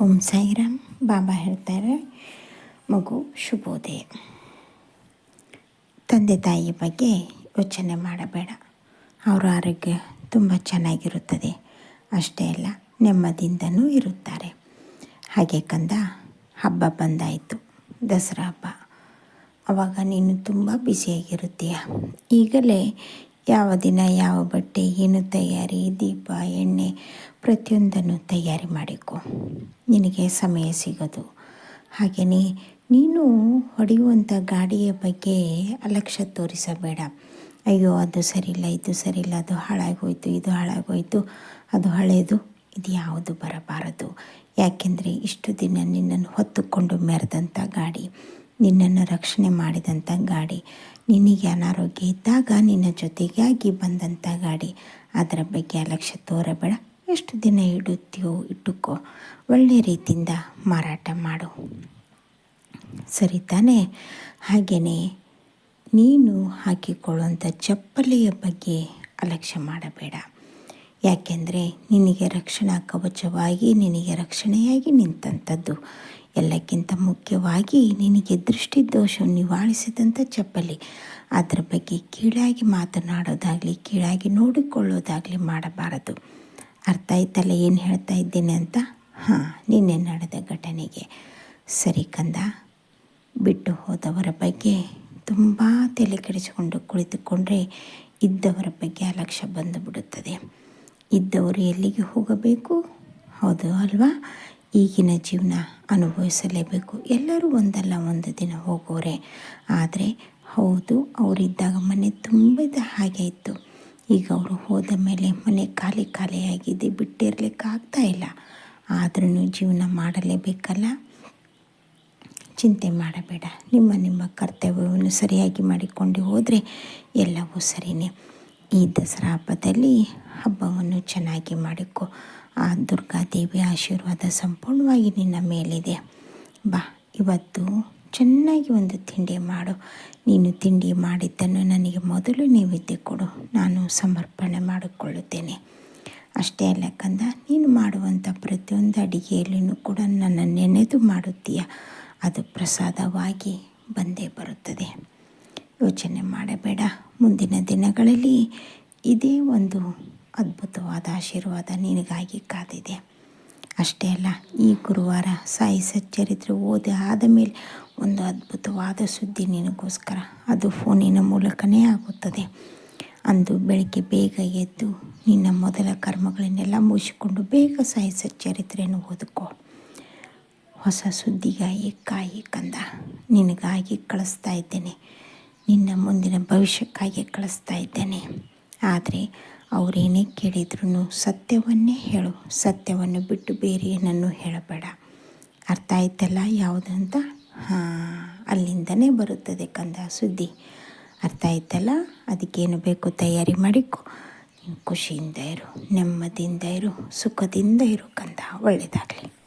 ಓಂ ಸಾಯಿರಾಮ್, ಬಾಬಾ ಹೇಳ್ತಾರೆ, ಮಗು ಶುಭೋದಯ. ತಂದೆ ತಾಯಿ ಬಗ್ಗೆ ಯೋಚನೆ ಮಾಡಬೇಡ. ಅವರ ಆರೋಗ್ಯ ತುಂಬ ಚೆನ್ನಾಗಿರುತ್ತದೆ. ಅಷ್ಟೇ ಅಲ್ಲ ನೆಮ್ಮದಿಯಿಂದನೂ ಇರುತ್ತಾರೆ. ಹಾಗೆ ಕಂದ, ಹಬ್ಬ ಬಂದಾಯಿತು, ದಸರಾ ಹಬ್ಬ. ಆವಾಗ ನೀನು ತುಂಬ ಬ್ಯುಸಿಯಾಗಿರುತ್ತೀಯ ಈಗಲೇ ಯಾವ ದಿನ ಯಾವ ಬಟ್ಟೆ, ಏನು ತಯಾರಿ, ದೀಪ, ಎಣ್ಣೆ ಪ್ರತಿಯೊಂದನ್ನು ತಯಾರಿ ಮಾಡಿಕೊ. ನಿನಗೆ ಸಮಯ ಸಿಗೋದು. ಹಾಗೆಯೇ ನೀನು ಹೊಡೆಯುವಂಥ ಗಾಡಿಯ ಬಗ್ಗೆ ಅಲಕ್ಷ್ಯ ತೋರಿಸಬೇಡ. ಅಯ್ಯೋ, ಅದು ಸರಿಯಿಲ್ಲ, ಇದು ಸರಿಯಿಲ್ಲ, ಅದು ಹಾಳಾಗೋಯ್ತು, ಇದು ಹಾಳಾಗೋಯ್ತು, ಅದು ಹಳೆಯದು ಇದು ಯಾವುದು ಬರಬಾರದು. ಯಾಕೆಂದರೆ ಇಷ್ಟು ದಿನ ನಿನ್ನನ್ನು ಹೊತ್ತುಕೊಂಡು ಮೆರೆದಂಥ ಗಾಡಿ ನಿನ್ನನ್ನು ರಕ್ಷಣೆ ಮಾಡಿದಂಥ ಗಾಡಿ. ನಿನಗೆ ಅನಾರೋಗ್ಯ ಇದ್ದಾಗ ನಿನ್ನ ಜೊತೆಗಾಗಿ ಬಂದಂಥ ಗಾಡಿ. ಅದರ ಬಗ್ಗೆ ಅಲಕ್ಷ್ಯ ತೋರಬೇಡ. ಎಷ್ಟು ದಿನ ಇಡುತ್ತೀಯೋ ಇಟ್ಟುಕೋ. ಒಳ್ಳೆಯ ರೀತಿಯಿಂದ ಮಾರಾಟ ಮಾಡು. ಸರಿ ತಾನೇ? ಹಾಗೆಯೇ ನೀನು ಹಾಕಿಕೊಳ್ಳುವಂಥ ಚಪ್ಪಲಿಯ ಬಗ್ಗೆ ಅಲಕ್ಷ್ಯ ಮಾಡಬೇಡ. ಯಾಕೆಂದರೆ ನಿನಗೆ ರಕ್ಷಣಾ ಕವಚವಾಗಿ, ನಿನಗೆ ರಕ್ಷಣೆಯಾಗಿ ನಿಂತಂಥದ್ದು ಎಲ್ಲಕ್ಕಿಂತ ಮುಖ್ಯವಾಗಿ ನಿನಗೆ ದೃಷ್ಟಿ ನಿವಾರಿಸಿದಂಥ ಚಪ್ಪಲಿ. ಅದರ ಬಗ್ಗೆ ಕೀಳಾಗಿ ಮಾತನಾಡೋದಾಗಲಿ, ಕೀಳಾಗಿ ನೋಡಿಕೊಳ್ಳೋದಾಗಲಿ ಮಾಡಬಾರದು. ಅರ್ಥ ಆಯ್ತಲ್ಲ ಏನು ಹೇಳ್ತಾ ಇದ್ದೇನೆ ಅಂತ? ಹಾಂ, ನಿನ್ನೆ ನಡೆದ ಘಟನೆಗೆ. ಸರಿ ಕಂದ, ಬಿಟ್ಟು ಹೋದವರ ಬಗ್ಗೆ ತುಂಬ ತಲೆ ಕೆಡಿಸಿಕೊಂಡು ಕುಳಿತುಕೊಂಡ್ರೆ ಇದ್ದವರ ಬಗ್ಗೆ ಅಲಕ್ಷ್ಯ ಬಂದು ಬಿಡುತ್ತದೆ. ಇದ್ದವರು ಎಲ್ಲಿಗೆ ಹೋಗಬೇಕು? ಹೌದು ಅಲ್ವಾ? ಈಗಿನ ಜೀವನ ಅನುಭವಿಸಲೇಬೇಕು. ಎಲ್ಲರೂ ಒಂದಲ್ಲ ಒಂದು ದಿನ ಹೋಗೋರೆ. ಆದರೆ ಹೌದು, ಅವರಿದ್ದಾಗ ಮನೆ ತುಂಬಿದ ಹಾಗೆ ಇತ್ತು. ಈಗ ಅವರು ಹೋದ ಮೇಲೆ ಮನೆ ಖಾಲಿ ಖಾಲಿಯಾಗಿದೆ ಬಿಟ್ಟಿರಲಿಕ್ಕಾಗ್ತಾ ಇಲ್ಲ. ಆದ್ರೂ ಜೀವನ ಮಾಡಲೇಬೇಕಲ್ಲ? ಚಿಂತೆ ಮಾಡಬೇಡ. ನಿಮ್ಮ ನಿಮ್ಮ ಕರ್ತವ್ಯವನ್ನು ಸರಿಯಾಗಿ ಮಾಡಿಕೊಂಡು ಹೋದರೆ ಎಲ್ಲವೂ ಸರಿಯೇ ಈ ದಸರಾ ಹಬ್ಬದಲ್ಲಿ ಹಬ್ಬವನ್ನು ಚೆನ್ನಾಗಿ ಮಾಡಿಕೊ. ಆ ದುರ್ಗಾದೇವಿ ಆಶೀರ್ವಾದ ಸಂಪೂರ್ಣವಾಗಿ ನಿನ್ನ ಮೇಲಿದೆ. ಬಾ, ಇವತ್ತು ಚೆನ್ನಾಗಿ ಒಂದು ತಿಂಡಿ ಮಾಡು. ನೀನು ತಿಂಡಿ ಮಾಡಿದ್ದನ್ನು ನನಗೆ ಮೊದಲು ನೈವೇದ್ಯ ಕೊಡು. ನಾನು ಸಮರ್ಪಣೆ ಮಾಡಿಕೊಳ್ಳುತ್ತೇನೆ. ಅಷ್ಟೇ ಅಲ್ಲ ಕಂದ, ನೀನು ಮಾಡುವಂಥ ಪ್ರತಿಯೊಂದು ಅಡಿಗೆಯಲ್ಲಿಯೂ ಕೂಡ ನನ್ನ ನೆನೆದು ಮಾಡುತ್ತೀಯ. ಅದು ಪ್ರಸಾದವಾಗಿ ಬಂದೇ ಬರುತ್ತದೆ. ಯೋಚನೆ ಮಾಡಬೇಡ. ಮುಂದಿನ ದಿನಗಳಲ್ಲಿ ಇದೇ ಒಂದು ಅದ್ಭುತವಾದ ಆಶೀರ್ವಾದ ನಿನಗಾಗಿ ಕಾದಿದೆ. ಅಷ್ಟೇ ಅಲ್ಲ, ಈ ಗುರುವಾರ ಸಾಯಿ ಸಚ್ಚರಿತ್ರೆ ಓದಿ ಆದ ಮೇಲೆ ಒಂದು ಅದ್ಭುತವಾದ ಸುದ್ದಿ ನಿನಗೋಸ್ಕರ ಅದು ಫೋನಿನ ಮೂಲಕನೇ ಆಗುತ್ತದೆ. ಅಂದು ಬೆಳಗ್ಗೆ ಬೇಗ ಎದ್ದು ನಿನ್ನ ಮೊದಲ ಕರ್ಮಗಳನ್ನೆಲ್ಲ ಮುಗಿಸಿಕೊಂಡು ಬೇಗ ಸಾಯಿ ಸಚ್ಚರಿತ್ರೆಯನ್ನು ಓದಕೋ. ಹೊಸ ಸುದ್ದಿಗಾಗಿ ಕಾಯಿ ಕಂದ. ನಿನಗಾಗಿ ಕಳಿಸ್ತಾ ಇದ್ದೇನೆ. ನಿನ್ನ ಮುಂದಿನ ಭವಿಷ್ಯಕ್ಕಾಗಿ ಕಳಿಸ್ತಾ ಇದ್ದೇನೆ. ಆದರೆ ಅವರೇನೇ ಕೇಳಿದ್ರು ಸತ್ಯವನ್ನೇ ಹೇಳು. ಸತ್ಯವನ್ನು ಬಿಟ್ಟು ಬೇರೆ ಏನನ್ನು ಹೇಳಬೇಡ. ಅರ್ಥ ಆಯ್ತಲ್ಲ ಯಾವುದಂತ ಹಾಂ, ಅಲ್ಲಿಂದನೇ ಬರುತ್ತದೆ ಕಂದ ಸುದ್ದಿ. ಅರ್ಥ ಆಯ್ತಲ್ಲ? ಅದಕ್ಕೇನು ಬೇಕು ತಯಾರಿ ಮಾಡಿಕೊ. ಖುಷಿಯಿಂದ ಇರು ನೆಮ್ಮದಿಯಿಂದ ಇರು, ಸುಖದಿಂದ ಇರು ಕಂದ. ಒಳ್ಳೆಯದಾಗಲಿ